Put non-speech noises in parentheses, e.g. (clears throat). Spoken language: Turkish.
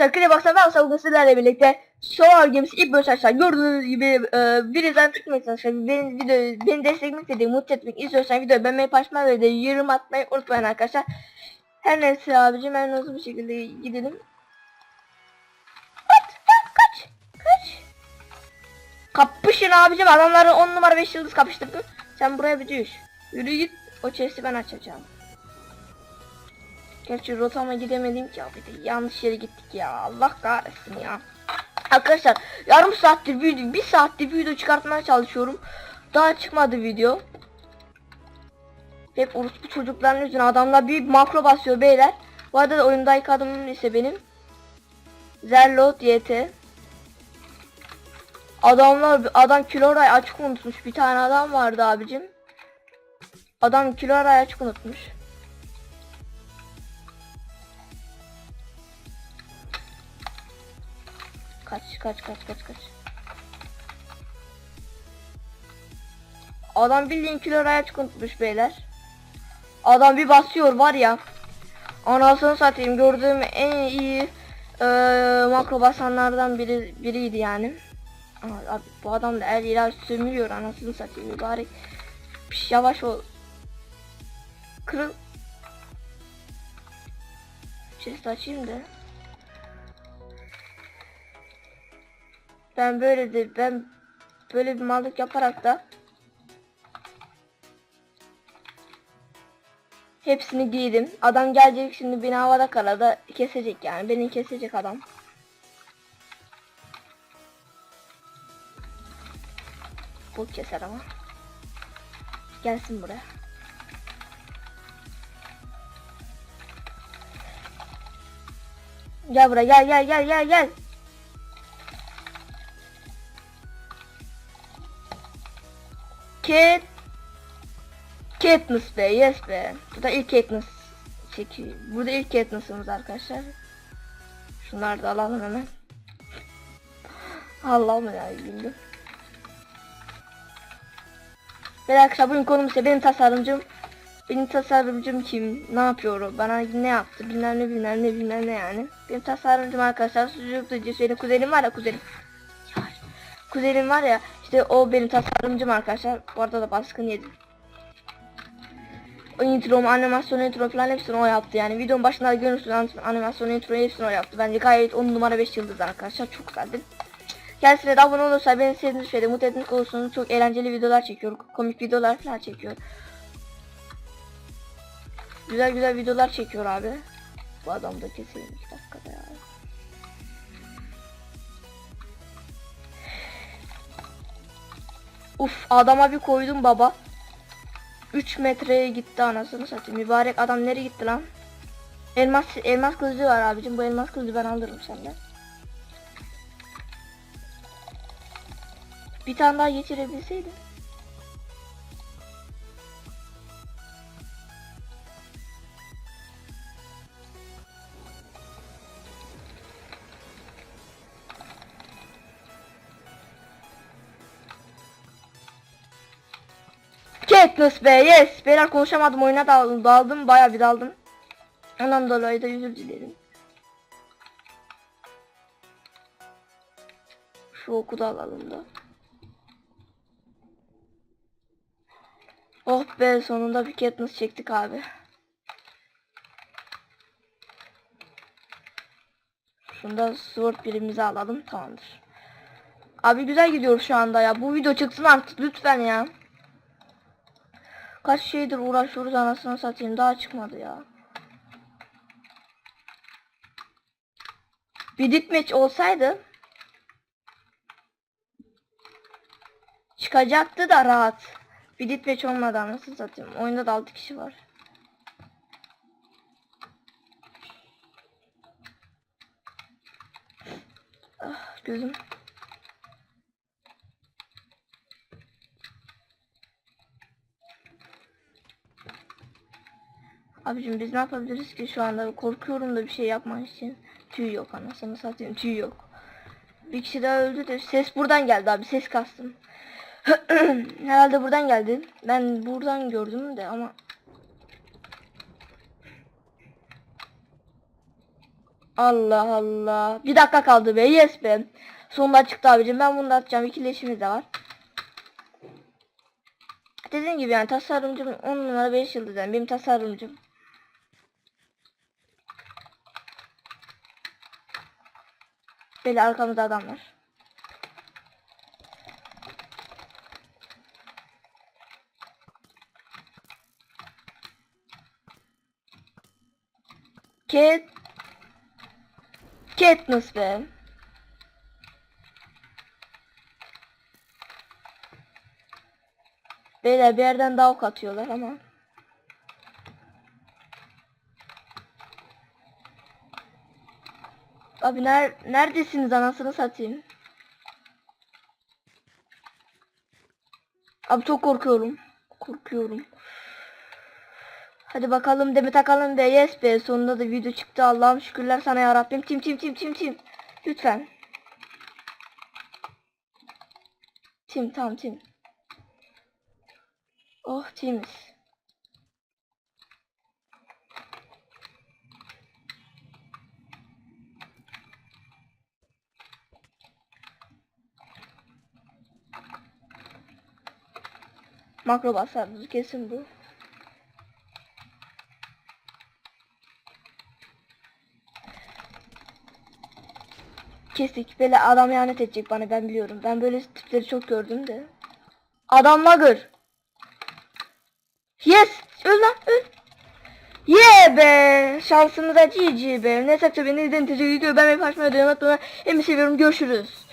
Arkadaşlar Klibox'a ben bugün sizlerle birlikte Solar Games ilk bölüm arkadaşlar gördüğünüz gibi e, izlen tutmayı çalışıyorum. Beni, video, beni desteklemek istediğim mutlu etmek istiyorsan videoyu beğenmeyi paylaşmayı ve de yorum atmayı unutmayın arkadaşlar. Her neyse abicim ben hızlı bir şekilde gidelim. Kaç kaç kaç. Kapışın abicim adamları 10 numara 5 yıldız kapıştırdım. Sen buraya bir düş. Yürü git o chest'i ben açacağım. Gerçi rotama gidemedim ki abi de yanlış yere gittik ya Allah kahretsin ya. Arkadaşlar yarım saattir video bir saattir video çıkartmaya çalışıyorum. Daha çıkmadı video. Hep orospu çocukların yüzüne adamlar bir makro basıyor beyler. Bu arada da oyundaki adamım ise benim. Zerlo YT. Adamlar adam kiloray açık unutmuş. Bir tane adam vardı abicim. Adam kiloray açık unutmuş. Kaç kaç kaç kaç. Adam bildiğin kilo raya çıkıntmış beyler. Adam bir basıyor var ya. Anasını satayım gördüğüm en iyi e, makro basanlardan biri biriydi yani. Aa, Abi, bu adam da el ilaç sömürüyor anasını satayım mübarek. Piş, yavaş ol. Kırıl. Chest açayım da. Ben böyle de ben böyle bir mallık yaparak da hepsini giydim. Adam gelecek şimdi beni havada karada kesecek yani. Beni kesecek adam. Bu keser ama. Gelsin buraya. Gel buraya gel gel gel gel gel. Cat Katniss be yes be. Bu da ilk Katniss çekiyor. Burada ilk Katniss'ımız arkadaşlar. Şunları da alalım hemen. Allah'ım ya güldüm. Ve arkadaşlar bugün konumuz ise benim tasarımcım. Benim tasarımcım kim? Ne yapıyor? Bana ne yaptı? Bilmem ne bilmem ne bilmem ne yani. Benim tasarımcım arkadaşlar sucuklucu benim kuzenim var ya kuzenim. Kuzenim var ya işte o benim tasarımcım arkadaşlar. Bu arada da baskın yedim. O intro, animasyon intro falan hepsini o yaptı yani. Videonun başında da görürsünüz animasyon intro hepsini o yaptı. Bence gayet 10 numara 5 yıldız arkadaşlar. Çok güzeldi. Kendisine de abone olursa beni sevdiğiniz şeyde mutlu etmiş olursunuz. Çok eğlenceli videolar çekiyor. Komik videolar falan çekiyor. Güzel güzel videolar çekiyor abi. Bu adam da keseyim 2 dakikada Uf adama bir koydum baba. 3 metreye gitti anasını satayım. Mübarek adam nereye gitti lan? Elmas elmas kılıcı var abicim. Bu elmas kılıcı ben alırım senden. Bir tane daha geçirebilseydim. Katniss be yes. Beyler konuşamadım oyuna daldım. Daldım baya bir daldım. Ondan dolayı da özür dilerim. Şu oku da alalım da. Oh be sonunda bir Katniss çektik abi. Şunda sword birimizi alalım tamamdır. Abi güzel gidiyor şu anda ya. Bu video çıksın artık lütfen ya. Kaç şeydir uğraşıyoruz anasını satayım daha çıkmadı ya. Bir ditmeç olsaydı çıkacaktı da rahat. Bir ditmeç olmadı anasını satayım. Oyunda da 6 kişi var. Ah, gözüm. Abicim biz ne yapabiliriz ki şu anda korkuyorum da bir şey yapmak için. Tüy yok anasını satayım tüy yok. Bir kişi daha öldü de ses buradan geldi abi ses kastım. (clears throat) Herhalde buradan geldi. Ben buradan gördüm de ama Allah Allah. Bir dakika kaldı be. Yes be. Sonunda çıktı abicim. Ben bunu da atacağım. İkileşimiz de var. Dediğim gibi yani tasarımcım 10 numara 5 yıldız benim tasarımcım. Böyle arkamızda adam var. Cat Katniss be. Beyler bir yerden daha ok atıyorlar ama. Abi ner neredesiniz anasını satayım. Abi çok korkuyorum. Korkuyorum. Hadi bakalım deme takalım be yes be sonunda da video çıktı Allah'ım şükürler sana ya Rabbim tim tim tim tim tim lütfen tim tam tim oh timiz makro basarız kesin bu Kesik. Böyle adam ihanet edecek bana ben biliyorum. Ben böyle tipleri çok gördüm de. Adam Lagır. Yes. Öl lan öl. Yeah be. Şansımıza GG be. Neyse beni izlediğiniz için videoyu beğenmeyi paylaşmayı unutmayın. Hemi seviyorum. Görüşürüz.